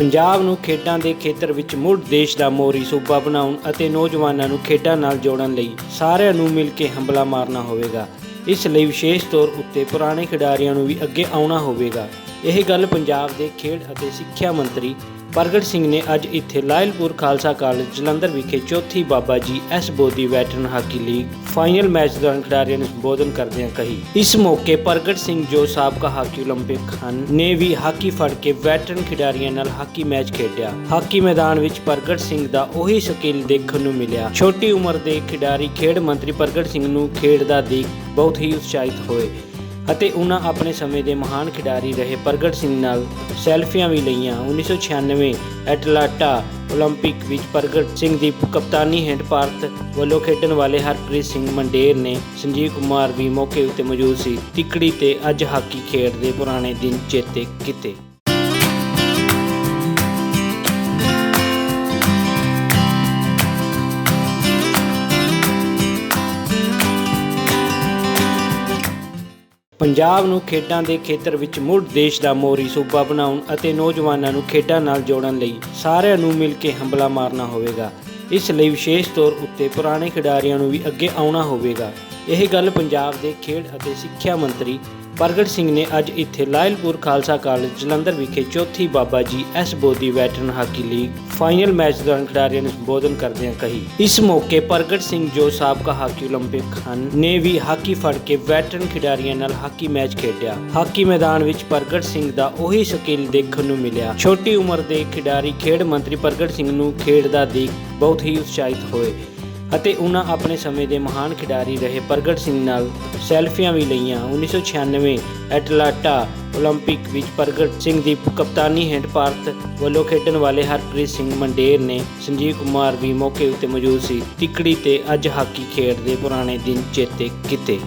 ਪੰਜਾਬ ਨੂੰ ਖੇਡਾਂ ਦੇ ਖੇਤਰ ਵਿੱਚ ਮੁੜ ਦੇਸ਼ ਦਾ ਮੋਹਰੀ ਸੂਬਾ ਬਣਾਉਣ ਅਤੇ ਨੌਜਵਾਨਾਂ ਨੂੰ ਖੇਡਾਂ ਨਾਲ ਜੋੜਨ ਲਈ ਸਾਰਿਆਂ ਨੂੰ ਮਿਲ ਕੇ ਹੰਬਲਾ ਮਾਰਨਾ ਹੋਵੇਗਾ। ਇਸ ਲਈ ਵਿਸ਼ੇਸ਼ ਤੌਰ ਉੱਤੇ ਪੁਰਾਣੇ ਖਿਡਾਰੀਆਂ ਨੂੰ ਵੀ ਅੱਗੇ ਆਉਣਾ ਹੋਵੇਗਾ। ਇਹ ਗੱਲ ਪੰਜਾਬ ਦੇ ਖੇਡ ਅਤੇ ਸਿੱਖਿਆ ਮੰਤਰੀ ਪ੍ਰਗਟ ਸਿੰਘ ਨੇ ਅੱਜ ਇੱਥੇ ਲਾਇਲਪੁਰ ਖਾਲਸਾ ਕਾਲਜ ਜਲੰਧਰ ਵਿਖੇ ਚੌਥੀ Baba ji S Bodi veteran hockey league final match ਦੌਰਾਨ ਖਿਡਾਰੀਆਂ ਨੂੰ ਸੰਬੋਧਨ ਕਰਦਿਆਂ ਕਹੀ। ਇਸ ਮੌਕੇ ਪ੍ਰਗਟ ਸਿੰਘ ਜੋ ਸਾਬਕਾ ਹਾਕੀ ਓਲੰਪਿਕ ਹਨ, ਨੇ ਵੀ ਹਾਕੀ ਫੜ ਕੇ ਵੈਟਰਨ ਖਿਡਾਰੀਆਂ ਨਾਲ ਹਾਕੀ ਮੈਚ ਖੇਡਿਆ। ਹਾਕੀ ਮੈਦਾਨ ਵਿੱਚ ਪ੍ਰਗਟ ਸਿੰਘ ਦਾ ਉਹੀ ਸਕਿੱਲ ਦੇਖਣ ਨੂੰ ਮਿਲਿਆ। ਛੋਟੀ ਉਮਰ ਦੇ ਖਿਡਾਰੀ ਖੇਡ ਮੰਤਰੀ ਪ੍ਰਗਟ ਸਿੰਘ ਨੂੰ ਖੇਡ ਦਾ ਦੇਖ ਬਹੁਤ ਹੀ ਉਤਸ਼ਾਹਿਤ ਹੋਏ। ਅਤੇ ਉਹਨਾਂ ਆਪਣੇ ਸਮੇਂ ਦੇ ਮਹਾਨ ਖਿਡਾਰੀ ਰਹੇ। ਪ੍ਰਗਟ ਸਿੰਘ ਨਾਲ ਸੈਲਫੀਆਂ ਵੀ ਲਈਆਂ। 1996 ਐਟਲਾਟਾ ਓਲੰਪਿਕ ਵਿੱਚ ਪ੍ਰਗਟ ਸਿੰਘ ਦੀ ਕਪਤਾਨੀ ਹੇਠ ਭਾਰਤ ਵੱਲੋਂ ਖੇਡਣ ਵਾਲੇ ਹਰਪ੍ਰੀਤ ਸਿੰਘ ਮੰਡੇਰ ਨੇ ਸੰਜੀਵ ਕੁਮਾਰ ਵੀ ਮੌਕੇ ਉੱਤੇ ਮੌਜੂਦ ਸੀ। ਤਿੱਕੜੀ ਤੇ ਅੱਜ ਹਾਕੀ ਖੇਡ ਦੇ ਪੁਰਾਣੇ ਦਿਨ ਚੇਤੇ ਕੀਤੇ। ਪੰਜਾਬ ਨੂੰ ਖੇਡਾਂ ਦੇ ਖੇਤਰ ਵਿੱਚ ਮੁੜ ਦੇਸ਼ ਦਾ ਮੋਹਰੀ ਸੂਬਾ ਬਣਾਉਣ ਅਤੇ ਨੌਜਵਾਨਾਂ ਨੂੰ ਖੇਡਾਂ ਨਾਲ ਜੋੜਨ ਲਈ ਸਾਰਿਆਂ ਨੂੰ ਮਿਲ ਕੇ ਹੰਬਲਾ ਮਾਰਨਾ ਹੋਵੇਗਾ। ਇਸ ਲਈ ਵਿਸ਼ੇਸ਼ ਤੌਰ ਉੱਤੇ ਪੁਰਾਣੇ ਖਿਡਾਰੀਆਂ ਨੂੰ ਵੀ ਅੱਗੇ ਆਉਣਾ ਹੋਵੇਗਾ। ਇਹ ਗੱਲ ਪੰਜਾਬ ਦੇ ਖੇਡ ਅਤੇ ਸਿੱਖਿਆ ਮੰਤਰੀ ਪ੍ਰਗਟ ਸਿੰਘ ਨੇ ਅੱਜ ਇੱਥੇ ਲਾਇਲਪੁਰ ਖਾਲਸਾ ਕਾਲਜ ਜਲੰਧਰ ਵਿਖੇ ਚੌਥੀ Baba ji S Bodi veteran hockey league final match ਦੌਰਾਨ ਖਿਡਾਰੀਆਂ ਨੂੰ ਸੰਬੋਧਨ ਕਰਦਿਆਂ ਕਹੀ। ਇਸ ਮੌਕੇ ਪ੍ਰਗਟ ਸਿੰਘ ਜੋ ਸਾਬਕਾ ਹਾਕੀ ਓਲੰਪਿਕ ਹਨ, ਨੇ ਵੀ ਹਾਕੀ ਫੜ ਕੇ ਵੈਟਰਨ ਖਿਡਾਰੀਆਂ ਨਾਲ ਹਾਕੀ ਮੈਚ ਖੇਡਿਆ। ਹਾਕੀ ਮੈਦਾਨ ਵਿੱਚ ਪ੍ਰਗਟ ਸਿੰਘ ਦਾ ਉਹੀ ਸਕਿੱਲ ਦੇਖਣ ਨੂੰ ਮਿਲਿਆ। ਛੋਟੀ ਉਮਰ ਦੇ ਖਿਡਾਰੀ ਖੇਡ ਮੰਤਰੀ ਪ੍ਰਗਟ ਸਿੰਘ ਨੂੰ ਖੇਡ ਦਾ ਦੇਖ ਬਹੁਤ ਹੀ ਉਤਸ਼ਾਹਿਤ ਹੋਏ। ਅਤੇ ਉਹਨਾਂ ਆਪਣੇ ਸਮੇਂ ਦੇ ਮਹਾਨ ਖਿਡਾਰੀ ਰਹੇ। ਪ੍ਰਗਟ ਸਿੰਘ ਨਾਲ ਸੈਲਫੀਆਂ ਵੀ ਲਈਆਂ। 1996 ਐਟਲਾਟਾ ਓਲੰਪਿਕ ਵਿੱਚ ਪ੍ਰਗਟ ਸਿੰਘ ਦੀ ਕਪਤਾਨੀ ਹੇਠ ਭਾਰਤ ਵੱਲੋਂ ਖੇਡਣ ਵਾਲੇ ਹਰਪ੍ਰੀਤ ਸਿੰਘ ਮੰਡੇਰ ਨੇ ਸੰਜੀਵ ਕੁਮਾਰ ਵੀ ਮੌਕੇ ਉੱਤੇ ਮੌਜੂਦ ਸੀ। ਤਿਕੜੀ ਤੇ ਅੱਜ ਹਾਕੀ ਖੇਡ ਦੇ ਪੁਰਾਣੇ ਦਿਨ ਚੇਤੇ ਕੀਤੇ।